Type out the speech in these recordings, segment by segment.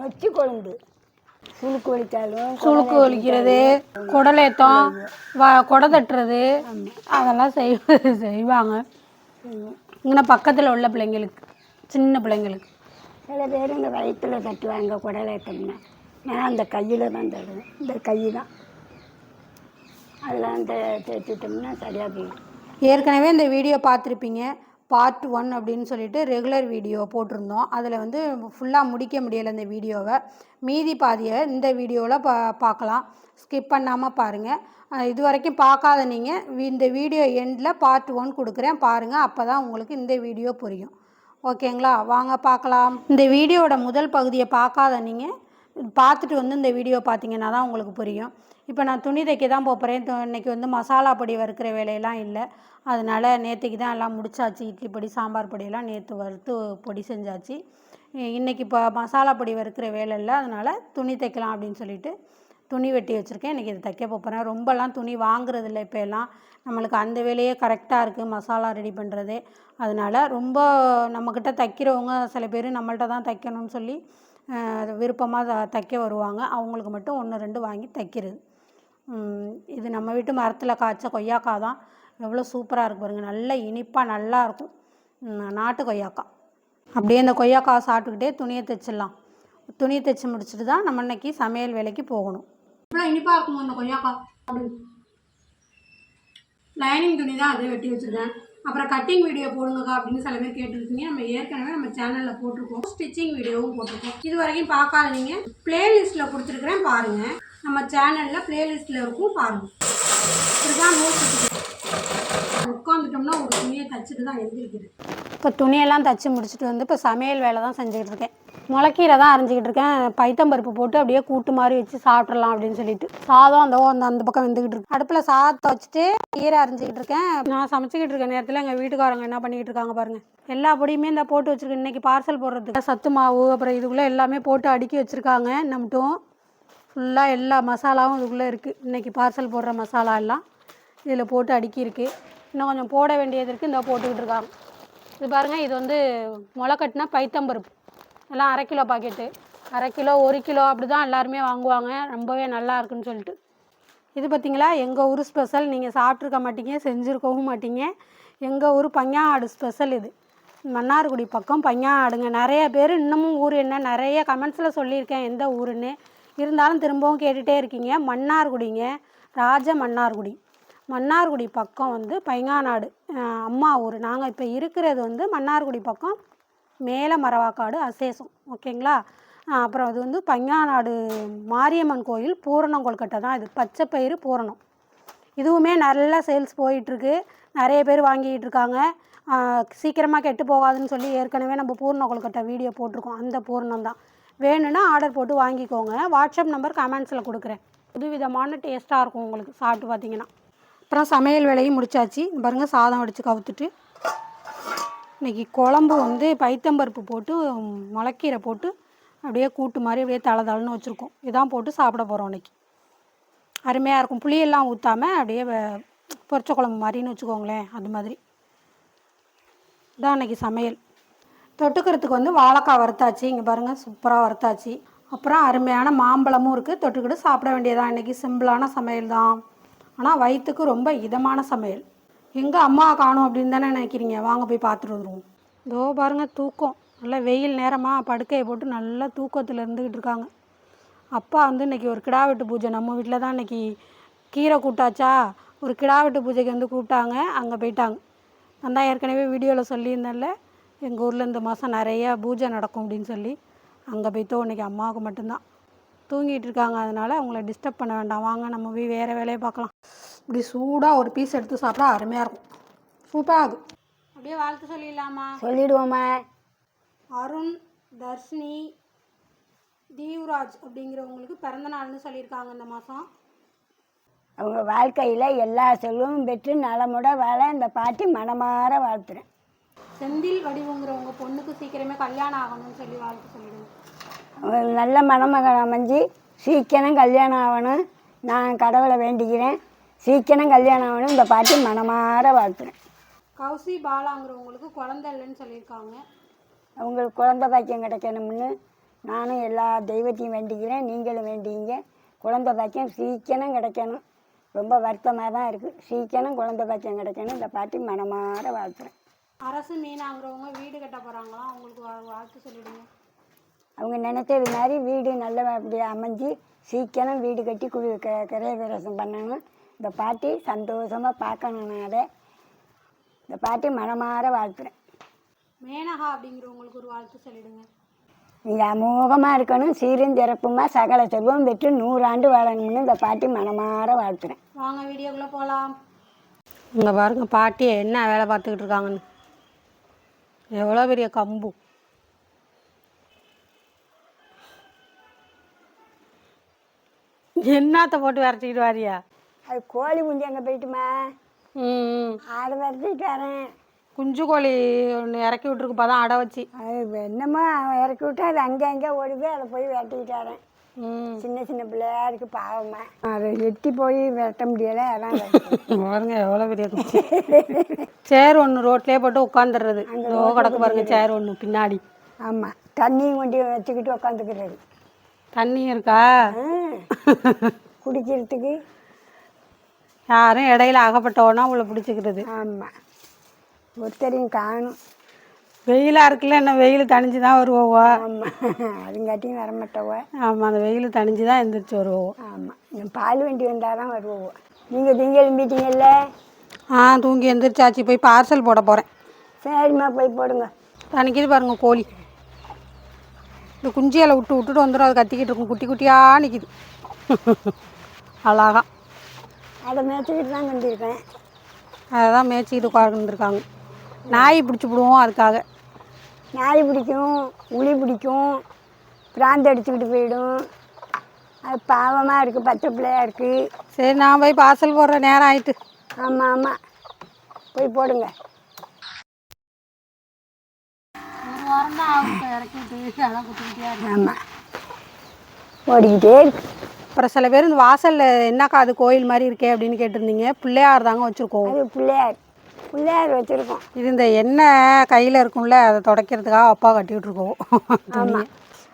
நொச்சி கொழுந்து சுளுக்கு வலித்தாலும் சுளுக்கு வலிக்கிறது குடலேத்தம் வ குடை தட்டுறது அதெல்லாம் செய்வது செய்வாங்க. இங்கே பக்கத்தில் உள்ள பிள்ளைங்களுக்கு சின்ன பிள்ளைங்களுக்கு. சில பேர் இந்த வயிற்றுல தட்டுவாங்க குடலேட்டம்னா நான் அந்த கையில் தான் தருவேன் இந்த கை தான் அதில் அந்த தேய்ச்சிட்டோம்னா சரியாக போயிடும். ஏற்கனவே இந்த வீடியோ பார்த்துருப்பீங்க. பார்ட் ஒன் அப்படின்னு சொல்லிட்டு ரெகுலர் வீடியோ போட்டிருந்தோம். அதில் வந்து ஃபுல்லாக முடிக்க முடியலை இந்த வீடியோவை மீதி பாதியை இந்த வீடியோவில் பா பார்க்கலாம். ஸ்கிப் பண்ணாமல் பாருங்கள் இது வரைக்கும் பார்க்காத நீங்கள் இந்த வீடியோ எண்டில் பார்ட் ஒன் கொடுக்குறேன். பாருங்கள் அப்போ தான் உங்களுக்கு இந்த வீடியோ புரியும். ஓகேங்களா? வாங்க பார்க்கலாம். இந்த வீடியோவோட முதல் பகுதியை பார்க்காத நீங்கள் பார்த்துட்டு வந்து இந்த வீடியோ பார்த்தீங்கன்னா தான் உங்களுக்கு புரியும். இப்போ நான் துணி தைக்க தான் போகிறேன் இன்னைக்கு வந்து மசாலா பொடி வறுக்கிற வேலையெல்லாம் இல்லை. அதனால் நேற்றுக்கு தான் எல்லாம் முடிச்சாச்சு. இட்லி பொடி சாம்பார் பொடியெல்லாம் நேற்று வறுத்து பொடி செஞ்சாச்சு. இன்றைக்கி இப்போ மசாலா பொடி வறுக்கிற வேலை இல்லை. அதனால் துணி தைக்கலாம் அப்படின்னு சொல்லிட்டு துணி வெட்டி வச்சுருக்கேன். இன்றைக்கி இது தைக்க போகிறேன் ரொம்பலாம் துணி வாங்குறது இல்லை இப்போ எல்லாம். நம்மளுக்கு அந்த வேலையே கரெக்டாக இருக்குது மசாலா ரெடி பண்ணுறதே அதனால் ரொம்ப நம்மக்கிட்ட தைக்கிறவங்க சில பேர் நம்மள்ட்ட தான் தைக்கணும்னு சொல்லி விருப்பமாக தைக்க வருவாங்க. அவங்களுக்கு மட்டும் ஒன்று ரெண்டு வாங்கி தைக்கிறது. இது நம்ம வீட்டு மரத்தில் காய்ச்ச கொய்யாக்காய் தான். எவ்வளோ சூப்பராக இருக்கும் பாருங்கள் நல்ல இனிப்பாக நல்லா இருக்கும். நாட்டு கொய்யாக்காய். அப்படியே அந்த கொய்யாக்காய் சாப்பிட்டுக்கிட்டே துணியை தைச்சிடலாம். துணியை தைச்சி முடிச்சுட்டு தான் நம்ம இன்னைக்கு சமையல் வேலைக்கு போகணும். இவ்வளோ இனிப்பாக இருக்கும் அந்த கொய்யாக்காய்? அப்படி. லைனிங் துணி தான் அதே வெட்டி வச்சுருக்கேன். அப்புறம் கட்டிங் வீடியோ போடுங்கக்கா அப்படின்னு சில பேர் கேட்டுருக்கீங்க. நம்ம ஏற்கனவே நம்ம சேனலில் போட்டிருக்கோம். ஸ்டிச்சிங் வீடியோவும் போட்டிருக்கோம். இது வரைக்கும் பார்க்காத நீங்கள் பிளேலிஸ்ட்டில் கொடுத்துருக்குறேன் பாருங்கள் நம்ம சேனலில் பிளேலிஸ்ட்டில் இருக்கும் பாருங்கள் இதுதான் உட்காந்துட்டோம்னா ஒரு துணியை தச்சுட்டு தான் எழுந்திருக்குது. இப்போ துணியெல்லாம் தச்சு முடிச்சுட்டு வந்து இப்போ சமையல் வேலை தான் செஞ்சுக்கிட்டு இருக்கேன். முளக்கீரை தான் அரைஞ்சிக்கிட்டு இருக்கேன். பைத்தம்பருப்பு போட்டு அப்படியே கூட்டு மாதிரி வச்சு சாப்பிட்றலாம் அப்படின்னு சொல்லிட்டு. சாதம் அந்த அந்த அந்த பக்கம் வந்துக்கிட்டு இருக்கு. அடுப்பில் சாதத்தை வச்சுட்டு கீரை அரைஞ்சிக்கிட்டு இருக்கேன். நான் சமைச்சிக்கிட்டு இருக்க நேரத்தில் எங்கள் வீட்டுக்காரங்க என்ன பண்ணிக்கிட்டு இருக்காங்க பாருங்கள் எல்லா பொடியுமே இந்த போட்டு வச்சுருக்கேன். இன்றைக்கி பார்சல் போடுறதுக்கு. சத்து மாவு அப்புறம் இதுக்குள்ளே எல்லாமே போட்டு அடுக்கி வச்சுருக்காங்க. நம்மட்டும் ஃபுல்லாக எல்லா மசாலாவும் இதுக்குள்ளே இருக்குது இன்றைக்கி பார்சல் போடுற மசாலா எல்லாம் இதில் போட்டு அடுக்கியிருக்கு. இன்னும் கொஞ்சம் போட வேண்டியது இருக்குது இந்த போட்டுக்கிட்டு இருக்காங்க. இது பாருங்கள் இது வந்து முளைக்கட்டினா பைத்தம்பருப்பு எல்லாம் அரை கிலோ பாக்கெட்டு. அரை கிலோ ஒரு கிலோ அப்படி தான் எல்லாருமே வாங்குவாங்க. ரொம்பவே நல்லா இருக்குன்னு சொல்லிட்டு. இது பார்த்தீங்களா எங்கள் ஊர் ஸ்பெஷல் நீங்கள் சாப்பிட்ருக்க மாட்டீங்க செஞ்சுருக்கவும் மாட்டீங்க. எங்கள் ஊர் பஞ்சாடு ஸ்பெஷல் இது. மன்னார்குடி பக்கம் பஞ்சாடுங்க. நிறைய பேர் இன்னமும் ஊர் என்ன? நிறைய கமெண்ட்ஸில் சொல்லியிருக்கேன் எந்த ஊருன்னு. இருந்தாலும் திரும்பவும் கேட்டுகிட்டே இருக்கீங்க. மன்னார்குடிங்க. ராஜ மன்னார்குடி. மன்னார்குடி பக்கம் வந்து பைங்காநாடு. அம்மா ஊர். நாங்கள் இப்போ இருக்கிறது வந்து மன்னார்குடி பக்கம் மேலே மரவாக்காடு அசேசம். ஓகேங்களா? அப்புறம் அது வந்து பைங்காநாடு மாரியம்மன் கோயில் பூரணம் கொல்கட்டை தான் இது. பச்சைப்பயிறு பூரணம். இதுவுமே நல்ல சேல்ஸ் போயிட்டுருக்கு. நிறைய பேர் வாங்கிட்டு இருக்காங்க. சீக்கிரமாக கெட்டு போகாதுன்னு சொல்லி ஏற்கனவே நம்ம பூர்ண கொழுக்கட்டை வீடியோ போட்டிருக்கோம். அந்த பூர்ணம் தான். வேணும்னா ஆர்டர் போட்டு வாங்கிக்கோங்க. வாட்ஸ்அப் நம்பர் கமெண்ட்ஸில் கொடுக்குறேன். புதுவிதமான டேஸ்ட்டாக இருக்கும் உங்களுக்கு சாப்பிட்டு பார்த்தீங்கன்னா அப்புறம் சமையல் வேலையும் முடிச்சாச்சு. பாருங்கள் சாதம் வடித்து கவுத்துட்டு. இன்னைக்கு குழம்பு வந்து பைத்தம்பருப்பு போட்டு முளக்கீரை போட்டு அப்படியே கூட்டு மாதிரி அப்படியே தலை தலைன்னு வச்சுருக்கோம். இதான் போட்டு சாப்பிட போகிறோம் இன்றைக்கி அருமையாக இருக்கும். புளியெல்லாம் ஊற்றாமல் அப்படியே பொரிச்ச குழம்பு மாதிரின்னு வச்சுக்கோங்களேன் அது மாதிரி. இதான் அன்றைக்கி சமையல். தொட்டுக்கிறதுக்கு வந்து வாழைக்காய் வறுத்தாச்சு. இங்கே பாருங்கள் சூப்பராக வறுத்தாச்சு. அப்புறம் அருமையான மாம்பழமும் இருக்குது தொட்டுக்கிட்டு சாப்பிட வேண்டியதான் இன்றைக்கி சிம்பிளான சமையல் தான் ஆனால் வயிற்றுக்கு ரொம்ப இதமான சமையல். எங்கே அம்மா காணும் அப்படின்னு தானே நினைக்கிறீங்க? வாங்க போய் பார்த்துட்டு வந்துடுவோம் இதோ பாருங்கள் தூக்கம். நல்லா வெயில் நேரமாக படுக்கையை போட்டு நல்லா தூக்கத்தில் இருந்துக்கிட்டு இருக்காங்க. அப்பா வந்து இன்னைக்கு ஒரு கிடா வெட்டு பூஜை. நம்ம வீட்டில் தான் இன்றைக்கி கீரை கூட்டாச்சா? ஒரு கிடா வெட்டு பூஜைக்கு வந்து கூப்பிட்டாங்க. அங்கே போயிட்டாங்க. நான் தான் ஏற்கனவே வீடியோவில் சொல்லியிருந்தேன்ல எங்கள் ஊரில் இந்த மாதம் நிறைய பூஜை நடக்கும் அப்படின்னு சொல்லி அங்கே போய்த்தோ இன்னைக்கு அம்மாவுக்கு மட்டும்தான். தூங்கிட்டு இருக்காங்க. அதனால் அவங்கள டிஸ்டர்ப் பண்ண வேண்டாம். வாங்க நம்ம போய் வேறு வேலையை பார்க்கலாம். இப்படி சூடாக ஒரு பீஸ் எடுத்து சாப்பிட்டா அருமையாக இருக்கும். சூப்பராக இருக்கும் அப்படியே வாழ்த்து சொல்லிடலாமா? சொல்லிடுவோம்மா அருண் தர்ஷினி தீவ்ராஜ் அப்படிங்கிறவங்களுக்கு பிறந்த நாள்னு சொல்லியிருக்காங்க இந்த மாதம் அவங்க வாழ்க்கையில் எல்லா செல்வமும் பெற்று நலமுட வாழ இந்த பாட்டி மனமாற வாழ்த்துறேன். செந்தில் வடிவுங்கிறவங்க பொண்ணுக்கு சீக்கிரமே கல்யாணம் ஆகணும்னு சொல்லி வாழ்த்து சொல்லிடுங்க. நல்ல மணமகன் அமைஞ்சு சீக்கிரம் கல்யாணம் ஆகணும். நான் கடவுளை வேண்டிக்கிறேன். சீக்கிரம் கல்யாணம் ஆகணும். இந்த பாட்டி மனமாற வாழ்த்துறேன். கௌசி பாலாங்கிறவங்களுக்கு குழந்தை இல்லைன்னு சொல்லியிருக்காங்க. அவங்களுக்கு குழந்தை பாக்கியம் கிடைக்கணும்னு நானும் எல்லா தெய்வத்தையும் வேண்டிக்கிறேன். நீங்களும் வேண்டிங்க. குழந்தை பாக்கியம் சீக்கிரம் கிடைக்கணும். ரொம்ப வருத்தமாக தான் இருக்குது சீக்கிரம் குழந்தை பாக்கியம் கிடைக்கணும். இந்த பாட்டி மனமாற வாழ்த்துறேன். அரசு மீனாங்கிறவங்க வீடு கட்ட போகிறாங்களாம் அவங்களுக்கு வா- வாழ்த்து சொல்லிடுங்க. அவங்க நினைச்சது மாதிரி வீடு நல்லபடியாக அமைஞ்சு சீக்கிரம் வீடு கட்டி குடி க கிரகப்பிரவேசம் பண்ணணும் இந்த பாட்டி சந்தோஷமாக பார்க்கணுனால இந்த பாட்டி மனமாற வாழ்த்துறேன். மேனகா அப்படிங்கிறவங்களுக்கு ஒரு வாழ்த்து சொல்லிடுங்க. நீங்கள் அமோகமாக இருக்கணும் சீரும் சிறப்புமா சகல செல்வம் பெற்று நூறாண்டு வாழணும்னு இந்த பாட்டி மனமாற வாழ்த்துறேன். வாங்க வீடியோக்குள்ளே போகலாம் இங்கே பாருங்க பாட்டி என்ன வேலை பார்த்துக்கிட்டு இருக்காங்கன்னு. எவ்வளோ பெரிய கம்பு? என்னத்த போட்டு விரட்டிக்கிட்டு வாரியா? அது கோழி குஞ்சு அங்கே போயிட்டுமா? ம். ஆடு விரட்டிட்டு வரேன். குஞ்சு கோழி ஒன்று இறக்கி விட்ருக்குப்பா தான் அடை வச்சு. அது என்னமோ அவன் இறக்கி விட்டா அது அங்கே அங்கே ஓடி போய் அதை போய் ம். சின்ன சின்ன பிள்ளையா இருக்கு பாவமா. அதை எட்டி போய் விரட்ட முடியலை அதான். பாருங்க எவ்வளோ பெரிய குச்சி. சேர் ஒன்று ரோட்லேயே போட்டு உட்காந்துடுறது. ஓ கிடக்கு பாருங்க சேர் ஒன்று பின்னாடி. ஆமாம் தண்ணியும் கொண்டு வச்சுக்கிட்டு உக்காந்துக்கிறது தண்ணி இருக்கா? குடிக்கிறதுக்கு. யாரும் இடையில அகப்பட்டவனா உள்ள பிடிச்சிக்கிறது. ஆமாம் ஒருத்தரையும் காணும். வெயிலாக இருக்குல்ல என்ன வெயில் தணிஞ்சு தான் வருவோவா? ஆமாம் அதுங்காட்டியும் வரமாட்டவ? ஆமாம் அந்த வெயில் தணிஞ்சு தான் எந்திரிச்சு வருவோம் ஆமாம் என் பால் வண்டி வந்தால் தான் வருவோம் நீங்கள் திங்க எழும்பிட்டீங்கல்ல? ஆ தூங்கி எந்திரிச்சாச்சு போய் பார்சல் போட போகிறேன் சரிம்மா போய் போடுங்க. தனிக்குது பாருங்க கோழி. இந்த குஞ்சியலை விட்டு விட்டுட்டு வந்துடும் அது கத்திக்கிட்டு இருக்கும் குட்டி குட்டியாக நிற்கிது அழகா. அதை மேய்ச்சிக்கிட்டு தான் வந்துருக்கேன் அதை தான் மேய்ச்சிக்கிட்டு உட்காந்துருக்காங்க நாய் பிடிச்சி விடுவோம் அதுக்காக. நாய் பிடிக்கும் உளி பிடிக்கும் பிராந்து அடிச்சுக்கிட்டு போயிடும். அது பாவமாக இருக்குது பச்சை பிள்ளையா இருக்குது சரி நான் போய் பார்சல் போடுற நேரம் ஆயிட்டு. ஆமாம் ஆமாம் போய் போடுங்க. ஆமாம் ஓடிக்கிட்டே இருக்கு. அப்புறம் சில பேர் இந்த வாசலில் என்னக்கா அது கோயில் மாதிரி இருக்கே? அப்படின்னு கேட்டிருந்தீங்க. பிள்ளையார் தாங்க வச்சுருக்கோம். அது பிள்ளையார். பிள்ளையார் வச்சுருக்கோம். இது இந்த எண்ணெய் கையில் இருக்கும்ல அதை துடைக்கிறதுக்காக அப்பா கட்டி விட்ருக்கோம் துணியை.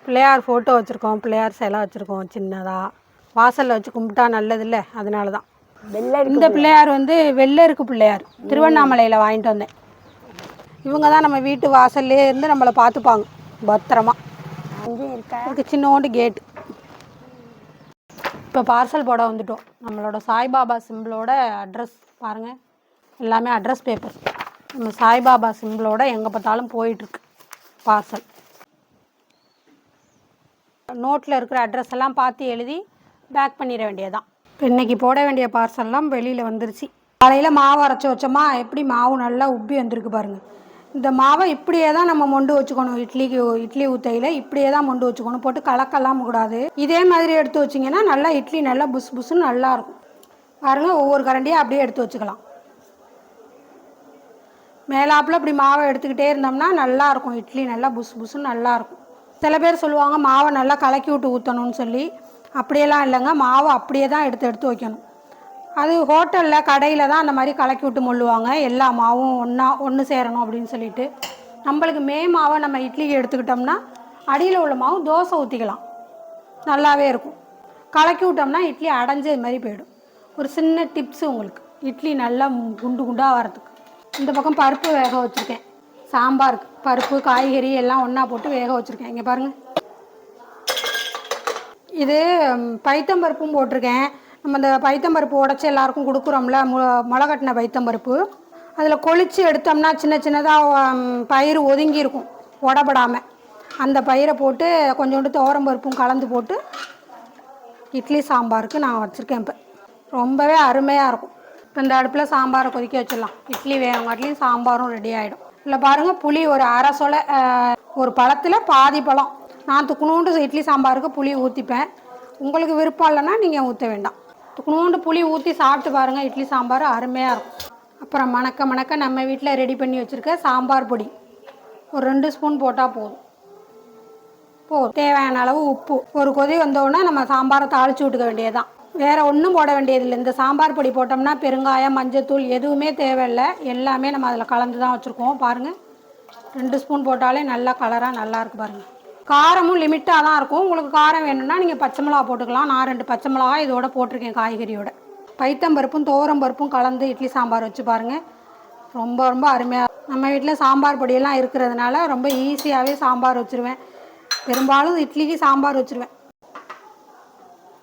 பிள்ளையார் ஃபோட்டோ வச்சுருக்கோம் பிள்ளையார் சிலை வச்சுருக்கோம் சின்னதாக வாசலில் வச்சு கும்பிட்டா நல்லதில்ல அதனால தான். வெள்ளை இந்த பிள்ளையார். வந்து வெள்ளருக்கு பிள்ளையார். திருவண்ணாமலையில் வாங்கிட்டு வந்தேன். இவங்க தான் நம்ம வீட்டு வாசல்லே இருந்து நம்மளை பார்த்துப்பாங்க பத்திரமா. அதுக்கு சின்னோண்டு கேட்டு இப்போ பார்சல் போட வந்துட்டோம். நம்மளோட சாய்பாபா சிம்பிளோட அட்ரஸ் பாருங்கள் எல்லாமே அட்ரஸ் பேப்பர் நம்ம சாய்பாபா சிம்பிளோட எங்கே பார்த்தாலும் போயிட்டுருக்கு பார்சல் நோட்டில் இருக்கிற அட்ரஸ் எல்லாம் பார்த்து எழுதி பேக் பண்ணிட வேண்டியதான் இப்போ இன்னைக்கு போட வேண்டிய பார்சல்லாம் வெளியில் வந்துருச்சு. காலையில் மாவு அரைச்சி வச்சோமா? எப்படி மாவு நல்லா உப்பி வந்திருக்கு பாருங்கள் இந்த மாவை இப்படியே தான் நம்ம மொண்டு வச்சுக்கணும். இட்லிக்கு இட்லி ஊத்தையில் இப்படியே தான் மொண்டு வச்சுக்கணும். போட்டு கலக்கலாம் கூடாது. இதே மாதிரி எடுத்து வச்சிங்கன்னா நல்லா இட்லி நல்லா புஸ் புஸ்ஸுன்னு நல்லாயிருக்கும் பாருங்கள் ஒவ்வொரு கரண்டியாக அப்படியே எடுத்து வச்சுக்கலாம். மேலாப்பில் இப்படி மாவை எடுத்துக்கிட்டே இருந்தோம்னா நல்லாயிருக்கும். இட்லி நல்லா புஸ் புஸ்ஸுன்னு நல்லாயிருக்கும். சில பேர் சொல்லுவாங்க மாவை நல்லா கலக்கி விட்டு ஊற்றணும்னு சொல்லி. அப்படியெல்லாம் இல்லைங்க. மாவை அப்படியே தான் எடுத்து எடுத்து வைக்கணும். அது ஹோட்டலில் கடையில் தான் அந்த மாதிரி கலக்கி விட்டு மொள்ளுவாங்க. எல்லா மாவும் ஒன்றா ஒன்று சேரணும் அப்படின்னு சொல்லிட்டு. நம்மளுக்கு மே மாவை நம்ம இட்லிக்கு எடுத்துக்கிட்டோம்னா அடியில் உள்ள மாவு தோசை ஊற்றிக்கலாம் நல்லாவே இருக்கும். கலக்கி விட்டோம்னா இட்லி அடைஞ்சது மாதிரி போயிடும். ஒரு சின்ன டிப்ஸு உங்களுக்கு. இட்லி நல்லா குண்டு குண்டாக வரதுக்கு இந்த பக்கம் பருப்பு வேக வச்சுருக்கேன். சாம்பாருக்கு பருப்பு காய்கறி எல்லாம் ஒன்றா போட்டு வேக வச்சுருக்கேன். இங்கே பாருங்கள் இது பைத்தம்பருப்பும் போட்டிருக்கேன். நம்ம இந்த பைத்தம்பருப்பு உடச்சி எல்லாருக்கும் கொடுக்குறோம்ல மு முளைகட்டின பைத்தம்பருப்பு அதில் கொளித்து எடுத்தோம்னா சின்ன சின்னதாக பயிர் ஒதுங்கி இருக்கும் உடப்படாமல் அந்த பயிரை போட்டு கொஞ்சோண்டு துவரம்பருப்பும் கலந்து போட்டு இட்லி சாம்பாருக்கு நான் வச்சுருக்கேன் இப்போ. ரொம்பவே அருமையாக இருக்கும். இப்போ இந்த அடுப்பில் சாம்பாரை கொதிக்க வச்சிடலாம். இட்லி வேகங்காட்டிலையும் சாம்பாரும் ரெடி ஆகிடும் இல்லை பாருங்கள் புளி ஒரு அரை சொலை ஒரு பழத்தில் பாதி பழம். நான் துக்குனூண்டு இட்லி சாம்பாருக்கு புளி ஊற்றிப்பேன் உங்களுக்கு விருப்பம் இல்லைன்னா நீங்கள் ஊற்ற வேண்டாம். துக்குனூண்டு புளி ஊற்றி சாப்பிட்டு பாருங்கள் இட்லி சாம்பார் அருமையாக இருக்கும். அப்புறம் மணக்க மணக்க நம்ம வீட்டில் ரெடி பண்ணி வச்சுருக்க சாம்பார் பொடி. ஒரு ரெண்டு ஸ்பூன் போட்டால் போதும். போதும். தேவையான அளவு உப்பு. ஒரு கொதி வந்தோடனே நம்ம சாம்பாரை தாளிச்சு விட்டுக்க வேண்டியதுதான். வேறு ஒன்றும் போட வேண்டியதில்லை. இந்த சாம்பார் பொடி போட்டோம்னா பெருங்காயம் மஞ்சத்தூள் எதுவுமே தேவையில்லை. எல்லாமே நம்ம அதில் கலந்து தான் வச்சுருக்கோம். பாருங்கள் ரெண்டு ஸ்பூன் போட்டாலே நல்லா கலராக நல்லாயிருக்கு பாருங்கள் காரமும் லிமிட்டாக தான் இருக்கும். உங்களுக்கு காரம் வேணும்னா நீங்கள் பச்சை மிளகா போட்டுக்கலாம். நான் ரெண்டு பச்சை மிளகா இதோட போட்டிருக்கேன் காய்கறியோட. பைத்தம்பருப்பும் துவரம் பருப்பும் கலந்து இட்லி சாம்பார் வச்சு பாருங்கள் ரொம்ப ரொம்ப அருமையாக நம்ம வீட்டில் சாம்பார் பொடியெல்லாம் இருக்கிறதுனால ரொம்ப ஈஸியாகவே சாம்பார் வச்சுருவேன். பெரும்பாலும் இட்லிக்கு சாம்பார் வச்சுருவேன்.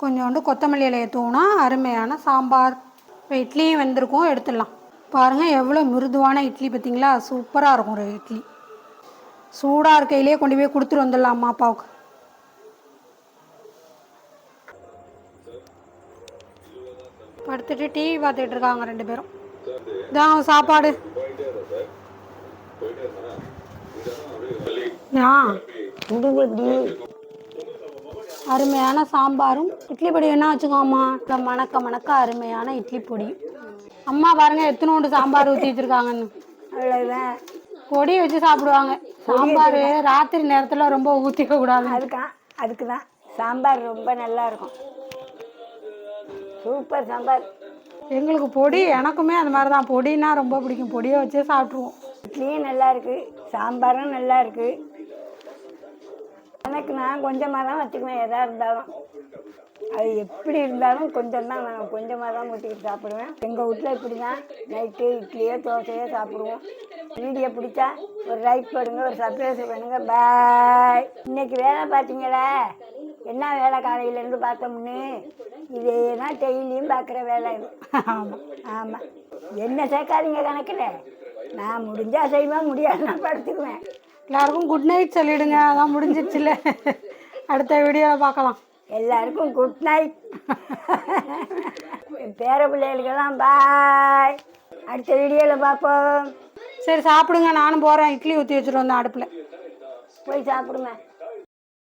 கொஞ்சோண்டு கொத்தமல்லி இலையை தூணா அருமையான சாம்பார். இப்போ இட்லியும் வெந்திருக்கும் எடுத்துடலாம். பாருங்கள் எவ்வளோ மிருதுவான இட்லி பார்த்தீங்களா? சூப்பராக இருக்கும் ஒரு இட்லி. சூடாக இருக்கையிலே கொண்டு போய் கொடுத்துட்டு வந்துடலாம் அம்மா அப்பாவுக்கு. படுத்துட்டு டிவி பார்த்துட்டு இருக்காங்க ரெண்டு பேரும். இதான் சாப்பாடு. ஆ முடிவு அருமையான சாம்பாரும். இட்லி பொடி என்ன வச்சுக்கோம்மா. இந்த மணக்க மணக்க அருமையான இட்லி பொடி. அம்மா பாருங்க எத்தனோண்டு சாம்பார் ஊற்றி வச்சிருக்காங்கன்னு. அவ்வளோதான் பொடி வச்சு சாப்பிடுவாங்க. சாம்பார் ராத்திரி நேரத்தில் ரொம்ப ஊற்றிக்க கூடாது அதுக்கான் அதுக்கு தான் சாம்பார் ரொம்ப நல்லா இருக்கும். சூப்பர் சாம்பார். எங்களுக்கு பொடி எனக்குமே அது மாதிரி தான் பொடினா ரொம்ப பிடிக்கும். பொடியை வச்சே சாப்பிட்ருவோம் இட்லியும் நல்லா இருக்கு சாம்பாரும் நல்லா இருக்கு. எனக்கு நான் கொஞ்சமாக தான் வச்சுக்குவேன் எதாக இருந்தாலும். அது எப்படி இருந்தாலும் கொஞ்சம் தான் நான் கொஞ்சமாக தான் ஊற்றிக்கிட்டு சாப்பிடுவேன். எங்கள் வீட்டில் இப்படி தான் நைட்டு இட்லியோ தோசையோ சாப்பிடுவோம். வீடியோ பிடிச்சா ஒரு லைக் பண்ணுங்க ஒரு சப்ஸ்கிரைப் பண்ணுங்க. பாய் இன்னைக்கு வேலை பார்த்தீங்களா? என்ன வேலை காலையிலேருந்து பார்த்தோம்னு? இதே தான் டெய்லியும் பார்க்குற வேலை. இது ஆமாம் ஆமாம் என்ன சேர்க்காதீங்க கணக்கில். நான் முடிஞ்சால் செய்வேன் முடியாதுன்னா படுத்துக்குவேன். எல்லாருக்கும் குட் நைட் சொல்லிடுங்க. அதான் முடிஞ்சிருச்சுல. அடுத்த வீடியோவில் பார்க்கலாம். எல்லாருக்கும் குட் நைட் பேர பிள்ளைகளுக்கெல்லாம் பாய் அடுத்த வீடியோவில் பார்ப்போம். சரி சாப்பிடுங்க. நானும் போகிறேன் இட்லி ஊற்றி வச்சுட்டு வந்தேன் அடுப்பில். போய் சாப்பிடுங்க.